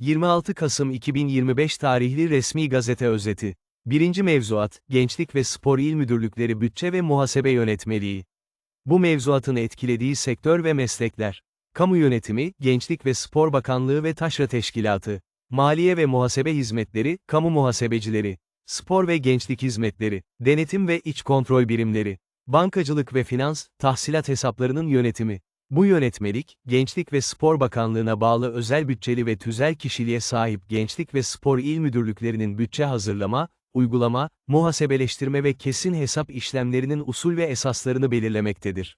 26 Kasım 2025 tarihli resmi gazete özeti. 1. Mevzuat, Gençlik ve Spor İl Müdürlükleri Bütçe ve Muhasebe Yönetmeliği. Bu mevzuatın etkilediği sektör ve meslekler. Kamu Yönetimi, Gençlik ve Spor Bakanlığı ve Taşra Teşkilatı. Maliye ve Muhasebe Hizmetleri, Kamu Muhasebecileri. Spor ve Gençlik Hizmetleri, Denetim ve İç Kontrol Birimleri. Bankacılık ve Finans, Tahsilat Hesaplarının Yönetimi. Bu yönetmelik, Gençlik ve Spor Bakanlığı'na bağlı özel bütçeli ve tüzel kişiliğe sahip Gençlik ve Spor İl Müdürlüklerinin bütçe hazırlama, uygulama, muhasebeleştirme ve kesin hesap işlemlerinin usul ve esaslarını belirlemektedir.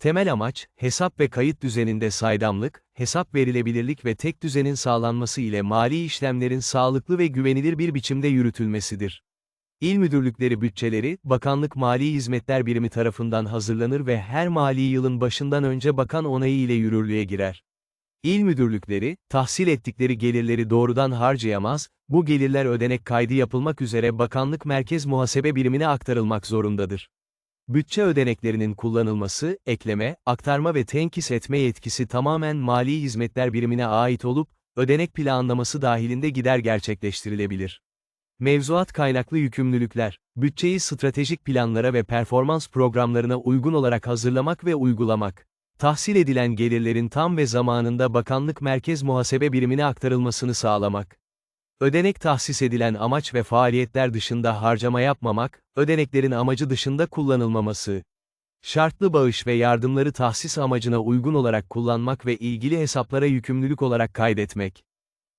Temel amaç, hesap ve kayıt düzeninde saydamlık, hesap verilebilirlik ve tek düzenin sağlanması ile mali işlemlerin sağlıklı ve güvenilir bir biçimde yürütülmesidir. İl müdürlükleri bütçeleri, Bakanlık Mali Hizmetler Birimi tarafından hazırlanır ve her mali yılın başından önce bakan onayı ile yürürlüğe girer. İl müdürlükleri, tahsil ettikleri gelirleri doğrudan harcayamaz, bu gelirler ödenek kaydı yapılmak üzere Bakanlık Merkez Muhasebe Birimine aktarılmak zorundadır. Bütçe ödeneklerinin kullanılması, ekleme, aktarma ve tenkis etme yetkisi tamamen Mali Hizmetler Birimine ait olup, ödenek planlaması dahilinde gider gerçekleştirilebilir. Mevzuat kaynaklı yükümlülükler, bütçeyi stratejik planlara ve performans programlarına uygun olarak hazırlamak ve uygulamak. Tahsil edilen gelirlerin tam ve zamanında Bakanlık Merkez Muhasebe Birimine aktarılmasını sağlamak. Ödenek tahsis edilen amaç ve faaliyetler dışında harcama yapmamak, ödeneklerin amacı dışında kullanılmaması. Şartlı bağış ve yardımları tahsis amacına uygun olarak kullanmak ve ilgili hesaplara yükümlülük olarak kaydetmek.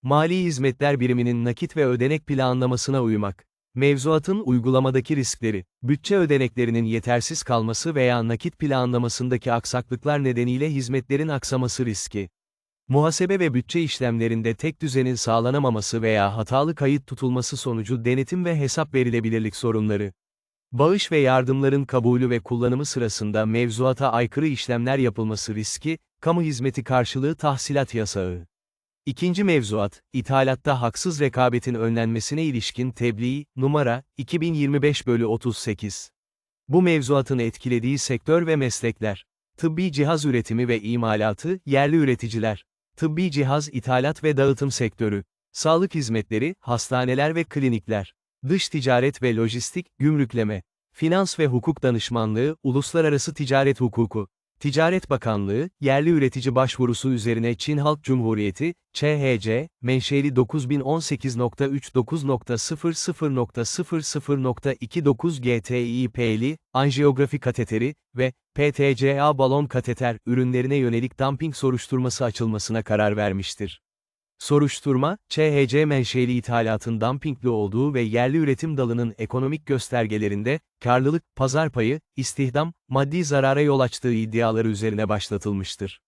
Mali Hizmetler Biriminin nakit ve ödenek planlamasına uymak. Mevzuatın uygulamadaki riskleri, bütçe ödeneklerinin yetersiz kalması veya nakit planlamasındaki aksaklıklar nedeniyle hizmetlerin aksaması riski. Muhasebe ve bütçe işlemlerinde tek düzenin sağlanamaması veya hatalı kayıt tutulması sonucu denetim ve hesap verilebilirlik sorunları. Bağış ve yardımların kabulü ve kullanımı sırasında mevzuata aykırı işlemler yapılması riski, kamu hizmeti karşılığı tahsilat yasağı. İkinci mevzuat, ithalatta haksız rekabetin önlenmesine ilişkin tebliğ, numara, 2025 bölü 38. Bu mevzuatın etkilediği sektör ve meslekler. Tıbbi cihaz üretimi ve imalatı, yerli üreticiler. Tıbbi cihaz ithalat ve dağıtım sektörü. Sağlık hizmetleri, hastaneler ve klinikler. Dış ticaret ve lojistik, gümrükleme. Finans ve hukuk danışmanlığı, uluslararası ticaret hukuku. Ticaret Bakanlığı, yerli üretici başvurusu üzerine Çin Halk Cumhuriyeti, ÇHC, menşeli 9018.3.9.00.00.29 GTİP'li, anjiyografi kateteri ve PTCA balon kateter ürünlerine yönelik dumping soruşturması açılmasına karar vermiştir. Soruşturma, ÇHC menşeli ithalatın dumpingli olduğu ve yerli üretim dalının ekonomik göstergelerinde, karlılık, pazar payı, istihdam, maddi zarara yol açtığı iddiaları üzerine başlatılmıştır.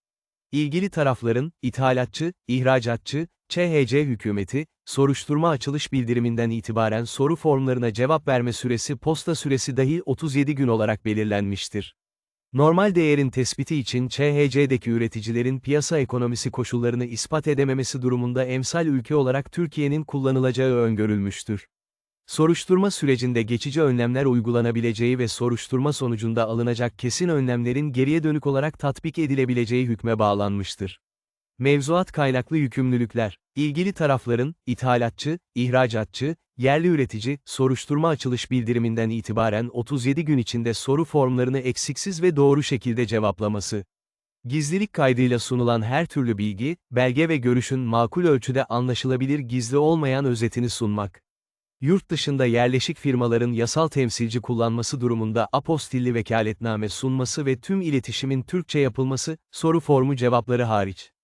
İlgili tarafların, ithalatçı, ihracatçı, ÇHC hükümeti, soruşturma açılış bildiriminden itibaren soru formlarına cevap verme süresi posta süresi dahil 37 gün olarak belirlenmiştir. Normal değerin tespiti için ÇHC'deki üreticilerin piyasa ekonomisi koşullarını ispat edememesi durumunda emsal ülke olarak Türkiye'nin kullanılacağı öngörülmüştür. Soruşturma sürecinde geçici önlemler uygulanabileceği ve soruşturma sonucunda alınacak kesin önlemlerin geriye dönük olarak tatbik edilebileceği hükme bağlanmıştır. Mevzuat kaynaklı yükümlülükler, ilgili tarafların, ithalatçı, ihracatçı, yerli üretici, soruşturma açılış bildiriminden itibaren 37 gün içinde soru formlarını eksiksiz ve doğru şekilde cevaplaması. Gizlilik kaydıyla sunulan her türlü bilgi, belge ve görüşün makul ölçüde anlaşılabilir gizli olmayan özetini sunmak. Yurt dışında yerleşik firmaların yasal temsilci kullanması durumunda apostilli vekaletname sunması ve tüm iletişimin Türkçe yapılması, soru formu cevapları hariç.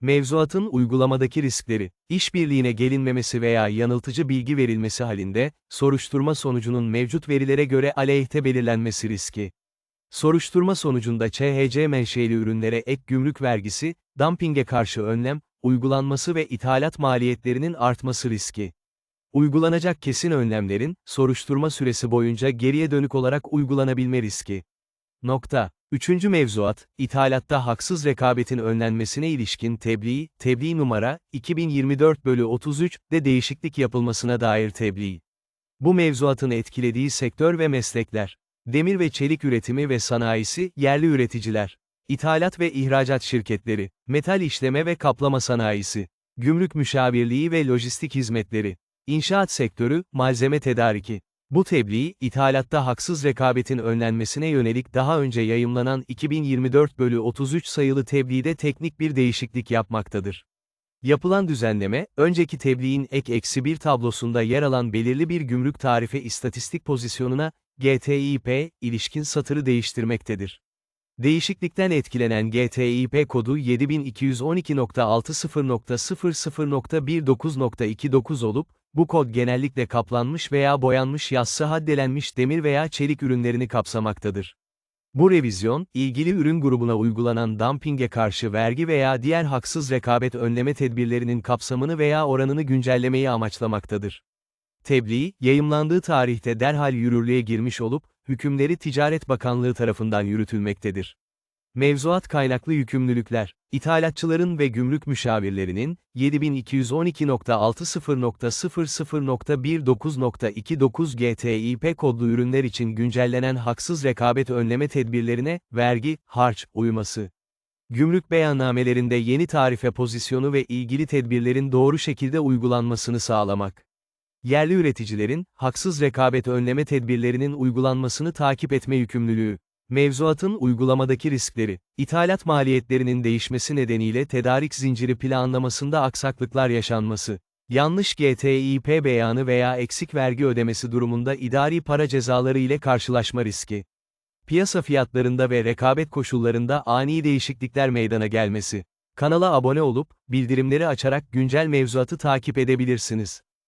Mevzuatın uygulamadaki riskleri, işbirliğine gelinmemesi veya yanıltıcı bilgi verilmesi halinde, soruşturma sonucunun mevcut verilere göre aleyhte belirlenmesi riski. Soruşturma sonucunda ÇHC menşeli ürünlere ek gümrük vergisi, dumpinge karşı önlem, uygulanması ve ithalat maliyetlerinin artması riski. Uygulanacak kesin önlemlerin, soruşturma süresi boyunca geriye dönük olarak uygulanabilme riski. Nokta. Üçüncü mevzuat, ithalatta haksız rekabetin önlenmesine ilişkin tebliğ, tebliğ numara, 2024 bölü 33, de değişiklik yapılmasına dair tebliğ. Bu mevzuatın etkilediği sektör ve meslekler. Demir ve çelik üretimi ve sanayisi, yerli üreticiler. İthalat ve ihracat şirketleri, metal işleme ve kaplama sanayisi. Gümrük müşavirliği ve lojistik hizmetleri. İnşaat sektörü, malzeme tedariki. Bu tebliğ, ithalatta haksız rekabetin önlenmesine yönelik daha önce yayımlanan 2024 bölü 33 sayılı tebliğde teknik bir değişiklik yapmaktadır. Yapılan düzenleme, önceki tebliğin ek eksi bir tablosunda yer alan belirli bir gümrük tarife istatistik pozisyonuna, GTİP, ilişkin satırı değiştirmektedir. Değişiklikten etkilenen GTİP kodu 7212.60.00.19.29 olup, bu kod genellikle kaplanmış veya boyanmış yassı haddelenmiş demir veya çelik ürünlerini kapsamaktadır. Bu revizyon, ilgili ürün grubuna uygulanan dumpinge karşı vergi veya diğer haksız rekabet önleme tedbirlerinin kapsamını veya oranını güncellemeyi amaçlamaktadır. Tebliğ, yayımlandığı tarihte derhal yürürlüğe girmiş olup, hükümleri Ticaret Bakanlığı tarafından yürütülmektedir. Mevzuat kaynaklı yükümlülükler, ithalatçıların ve gümrük müşavirlerinin, 7212.60.00.19.29 GTİP kodlu ürünler için güncellenen haksız rekabet önleme tedbirlerine, vergi, harç, uyması. Gümrük beyannamelerinde yeni tarife pozisyonu ve ilgili tedbirlerin doğru şekilde uygulanmasını sağlamak. Yerli üreticilerin, haksız rekabet önleme tedbirlerinin uygulanmasını takip etme yükümlülüğü. Mevzuatın uygulamadaki riskleri, ithalat maliyetlerinin değişmesi nedeniyle tedarik zinciri planlamasında aksaklıklar yaşanması, yanlış GTİP beyanı veya eksik vergi ödemesi durumunda idari para cezaları ile karşılaşma riski. Piyasa fiyatlarında ve rekabet koşullarında ani değişiklikler meydana gelmesi. Kanala abone olup, bildirimleri açarak güncel mevzuatı takip edebilirsiniz.